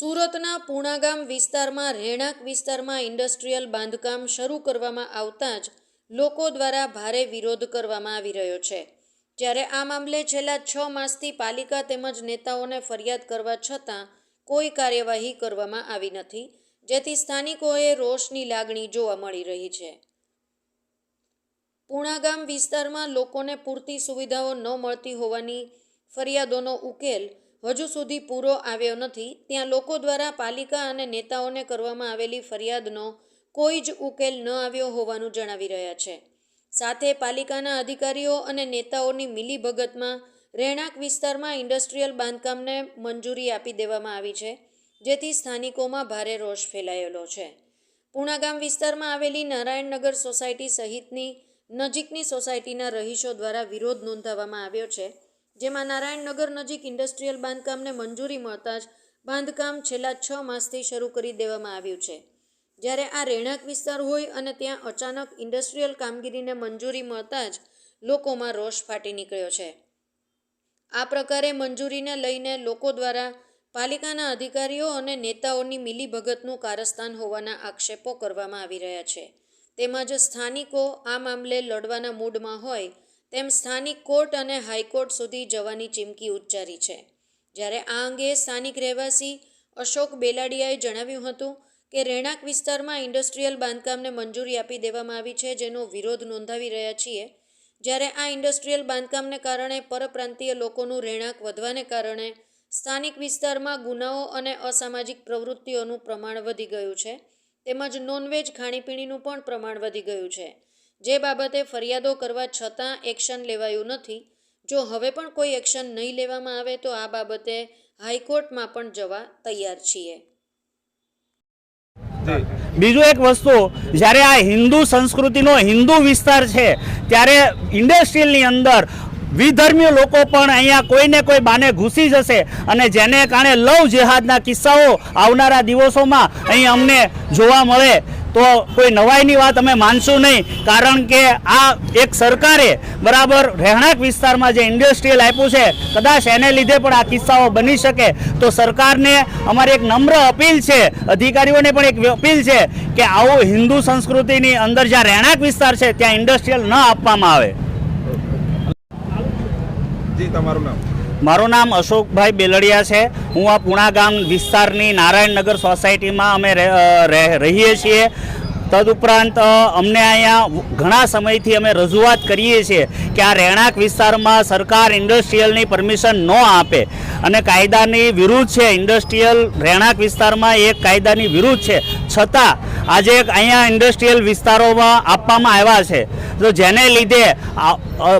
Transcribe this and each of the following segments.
સુરતના પૂણાગામ વિસ્તારમાં રહેણાંક વિસ્તારમાં ઇન્ડસ્ટ્રીયલ બાંધકામ શરૂ કરવામાં આવતા જ લોકો દ્વારા ભારે વિરોધ કરવામાં આવી રહ્યો છે. જ્યારે આ મામલે છેલ્લા છ માસથી પાલિકા તેમજ નેતાઓને ફરિયાદ કરવા છતાં કોઈ કાર્યવાહી કરવામાં આવી નથી, જેથી સ્થાનિકોએ રોષની લાગણી જોવા મળી રહી છે. પૂણાગામ વિસ્તારમાં લોકોને પૂરતી સુવિધાઓ ન મળતી હોવાની ફરિયાદોનો ઉકેલ હજુ સુધી પૂરો આવ્યો નથી. ત્યાં લોકો દ્વારા પાલિકા અને નેતાઓને કરવામાં આવેલી ફરિયાદનો કોઈ જ ઉકેલ ન આવ્યો હોવાનું જણાવી રહ્યા છે. સાથે પાલિકાના અધિકારીઓ અને નેતાઓની મિલીભગતમાં રહેણાંક વિસ્તારમાં ઇન્ડસ્ટ્રીયલ બાંધકામને મંજૂરી આપી દેવામાં આવી છે, જેથી સ્થાનિકોમાં ભારે રોષ ફેલાયેલો છે. પૂણાગામ વિસ્તારમાં આવેલી નારાયણનગર સોસાયટી સહિતની નજીકની સોસાયટીના રહીશો દ્વારા વિરોધ નોંધાવવામાં આવ્યો છે. જેમાં નારાયણનગર નજીક ઇન્ડસ્ટ્રીયલ બાંધકામને મંજૂરી મળતા જ બાંધકામ છેલ્લા છ માસથી શરૂ કરી દેવામાં આવ્યું છે. જ્યારે આ રહેણાંક વિસ્તાર હોય અને ત્યાં અચાનક ઇન્ડસ્ટ્રીયલ કામગીરીને મંજૂરી મળતા જ લોકોમાં રોષ ફાટી નીકળ્યો છે. આ પ્રકારે મંજૂરીને લઈને લોકો દ્વારા પાલિકાના અધિકારીઓ અને નેતાઓની મિલીભગતનું કારસ્તાન હોવાના આક્ષેપો કરવામાં આવી રહ્યા છે. તેમજ સ્થાનિકો આ મામલે લડવાના મૂડમાં હોય તેમ સ્થાનિક કોર્ટ અને હાઈકોર્ટ સુધી જવાની ચીમકી ઉચ્ચારી છે. જ્યારે આ અંગે સ્થાનિક રહેવાસી અશોક બેલાડિયાએ જણાવ્યું હતું કે રહેણાંક વિસ્તારમાં ઇન્ડસ્ટ્રીયલ બાંધકામને મંજૂરી આપી દેવામાં આવી છે જેનો વિરોધ નોંધાવી રહ્યા છીએ. જ્યારે આ ઇન્ડસ્ટ્રીયલ બાંધકામને કારણે પરપ્રાંતીય લોકોનું રહેણાંક વધવાને કારણે સ્થાનિક વિસ્તારમાં ગુનાઓ અને અસામાજિક પ્રવૃત્તિઓનું પ્રમાણ વધી ગયું છે. તેમજ નોનવેજ ખાણીપીણીનું પણ પ્રમાણ વધી ગયું છે. જે બાબતે ફરિયાદો કરવા છતાં એક્શન લેવાયું નથી. જો હવે પણ કોઈ એક્શન નહીં લેવામાં આવે તો આ બાબતે હાઈકોર્ટમાં પણ જવા તૈયાર છીએ. બીજું એક વસ્તુ, જ્યારે આ હિન્દુ સંસ્કૃતિનો હિન્દુ વિસ્તાર છે, ત્યારે ઇન્ડસ્ટ્રીયલની અંદર વિધર્મીય લોકો પણ અહીંયા કોઈને કોઈ બાને ઘૂસી જશે અને જેને કારણે લવ જેહાદના કિસ્સાઓ આવનારા દિવસોમાં અહીં અમને જોવા મળે. તો કોઈ નવાઈની વાત અમે માનશું નહીં, કારણ કે આ એક સરકારે બરાબર રહેણાંક વિસ્તારમાં જે ઇન્ડસ્ટ્રીયલ આપ્યું છે, કદાચ એને લીધે પણ આ કિસ્સાઓ બની શકે. તો સરકારને અમારી એક નમ્ર અપીલ છે, અધિકારીઓને પણ એક અપીલ છે કે આવું હિન્દુ સંસ્કૃતિની અંદર જ્યાં રહેણાંક વિસ્તાર છે, ત્યાં ઇન્ડસ્ટ્રીયલ ન આપવામાં આવે. જી, તમારું નામ? મારું નામ અશોકભાઈ બેલડિયા છે. હું આ પુણા ગામ વિસ્તારની નારાયણનગર સોસાયટીમાં અમે રહે- રહે- રહીએ છીએ. તદુપરાંત અમને અહીંયા ઘણા સમયથી અમે રજૂઆત કરીએ છીએ કે આ રહેણાંક વિસ્તારમાં સરકાર ઇન્ડસ્ટ્રીયલની પરમિશન ન આપે. અને કાયદાની વિરુદ્ધ છે, ઇન્ડસ્ટ્રીયલ રહેણાંક વિસ્તારમાં એક કાયદાની વિરુદ્ધ છે. છતાં આજે અહીંયા ઇન્ડસ્ટ્રીયલ વિસ્તારોમાં આપવામાં આવ્યા છે. તો જેને લીધે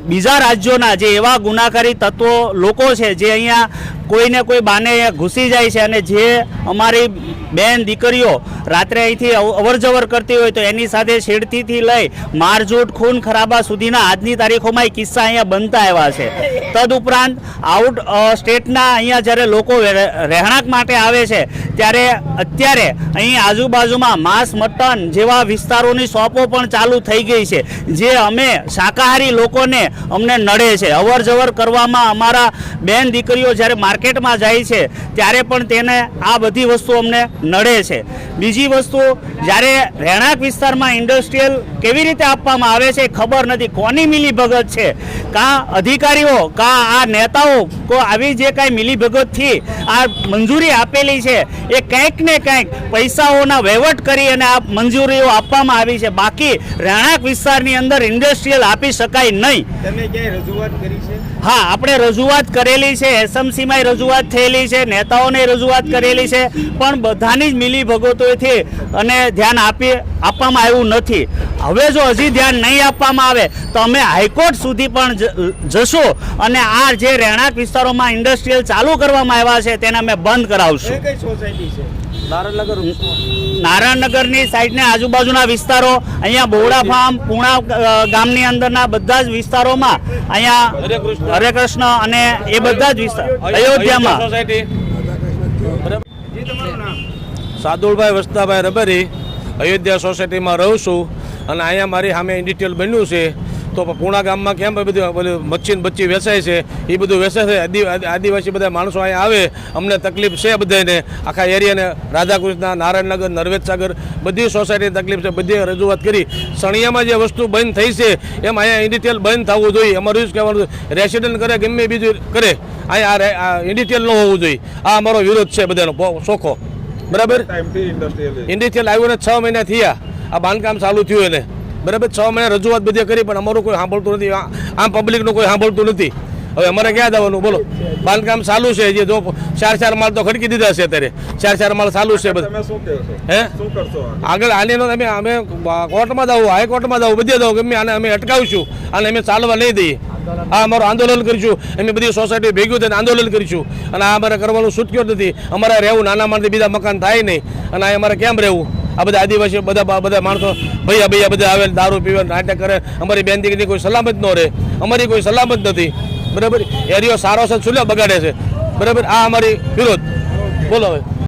બીજા રાજ્યોના જે એવા ગુનાકારી તત્વો લોકો છે, જે અહીંયા કોઈને કોઈ બાને ઘૂસી જાય છે અને જે અમારી બેન દીકરીઓ રાત્રે અહીંથી અવરજવર કરતી હોય તો એની સાથે છેડતીથી લઈ મારઝૂટ, ખૂન, ખરાબા સુધીના આજની તારીખોમાં એ કિસ્સા અહીંયા બનતા આવ્યા છે. તદુપરાંત આઉટ સ્ટેટના અહીંયા જ્યારે લોકો રહે- રહેણાંક માટે આવે છે ત્યારે અત્યારે અહીં આજુબાજુમાં માંસ, મટન જેવા વિસ્તારોની શોપો પણ ચાલુ થઈ ગઈ છે, જે અમે શાકાહારી લોકોને અમને નડે છે. અવર જવર કરવામાં અમારા બેન દીકરીઓ જ્યારે માર્કેટમાં જાય છે, ત્યારે પણ તેને આ બધી વસ્તુ અમને નડે છે. બીજી વસ્તુ, જ્યારે રહેણાંક વિસ્તારમાં ઇન્ડસ્ટ્રીયલ કેવી રીતે આપવામાં આવે છે ખબર નથી. કોની મિલીભગત છે? કાં અધિકારીઓ કાં આ નેતાઓ કો આવી જે કાંઈ મિલીભગતથી આ મંજૂરી આપેલી છે એ કંઈક ને કંઈક પૈસાઓના વહીવટ કરી અને આ મંજૂરીઓ આપવામાં આવી છે. બાકી રહેણાંક વિસ્તારની અંદર ઇન્ડસ્ટ્રીયલ આપી શકાય નહીં. તમે ક્યાંય રજૂઆત કરી છે? હા આપણે રજૂઆત કરેલી છે એસએમસીમાં રજૂઆત થયેલી છે નેતાઓને રજૂઆત કરેલી છે પણ બધાની જ મિલી ભગવતોથી અને ધ્યાન આપી આપવામાં આવ્યું નથી. હવે જો હજી ધ્યાન નહીં આપવામાં આવે તો અમે હાઈકોર્ટ સુધી પણ જશો અને આ જે રહેણાંક વિસ્તારોમાં ઇન્ડસ્ટ્રીયલ ચાલુ કરવામાં આવ્યા છે તેને અમે બંધ કરાવશું. કઈ કઈ સોસાયટી છે? નારાયણનગર નારાયણનગરની સાઈડને આજુબાજુના વિસ્તારો અહીંયા બોવડા ફાર્મ પૂણા ગામની અંદરના બધા જ વિસ્તારોમાં અહીંયા હરે કૃષ્ણ અને એ બધા જ વિસ્તાર અયોધ્યામાં. જી તમારું સાદુલભાઈ વસ્તાભાઈ રબરી અયોધ્યા સોસાયટીમાં રહું છું. અને અહીંયા મારી સામે ઇન્ડિટેલ બન્યું છે. તો પૂણા ગામમાં કેમ બધું પેલું મચ્છી બચ્ચી વેચાય છે? એ બધું વેચાય છે. આદિ- આદિ- આદિવાસી બધા માણસો અહીંયા આવે. અમને તકલીફ છે બધાને આખા એરિયાને રાધાકૃષ્ણ નારાયણનગર નરવેદ સાગર બધી સોસાયટીની તકલીફ છે. બધી રજૂઆત કરી. સણિયામાં જે વસ્તુ બંધ થઈ છે એમ અહીંયા ઇન્ડિટેલ બંધ થવું જોઈએ. અમારું જ કહેવાનું રેસિડન્ટ કરે ગમે બીજું કરે અહીંયા આ ઇન્ડિટેલ ન હોવું જોઈએ. આ અમારો વિરોધ છે બધાનો. સોખો ચોખ્ખો બરાબર? ઇન્ડસ્ટ્રીયલ ઇન્ડિટેલ આવ્યો ને છ મહિના થયા. આ બાંધકામ ચાલુ થયું એને. બરાબર છ મહિના રજૂઆત બધી કરી પણ અમારું કોઈ સાંભળતું નથી. આમ પબ્લિકનું કોઈ સાંભળતું નથી. હવે અમારે ક્યાં જવાનું? બોલો. બાંધકામ ચાલુ છે જે જો ચાર ચાર માળ તો ખડકી દીધા છે અત્યારે. ચાર ચાર માળ ચાલુ છે હે? આગળ આને અમે અમે કોર્ટમાં જવું હાઈકોર્ટમાં જવું બધે જવું ગમે આને અમે અટકાવીશું. અને અમે ચાલવા નહીં દઈએ. આ અમારું આંદોલન કરીશું. અમે બધી સોસાયટી ભેગું થઈને આંદોલન કરીશું. અને આ અમારે કરવાનું જ નથી. અમારે રહેવું નાના માણસથી બીજા મકાન થાય નહીં. અને આ અમારે કેમ રહેવું? આ બધા આદિવાસી, બધા બધા માણસો ભૈયા ભૈયા બધા આવે દારૂ પીવે, નાટક કરે. અમારી બેન દીકરી કોઈ સલામત ન રહે. અમારી કોઈ સલામત નથી. બરાબર? એરિયો સારો છે ચૂલ્યો બગાડે છે? બરાબર? આ અમારી વિરોધ. બોલો હવે.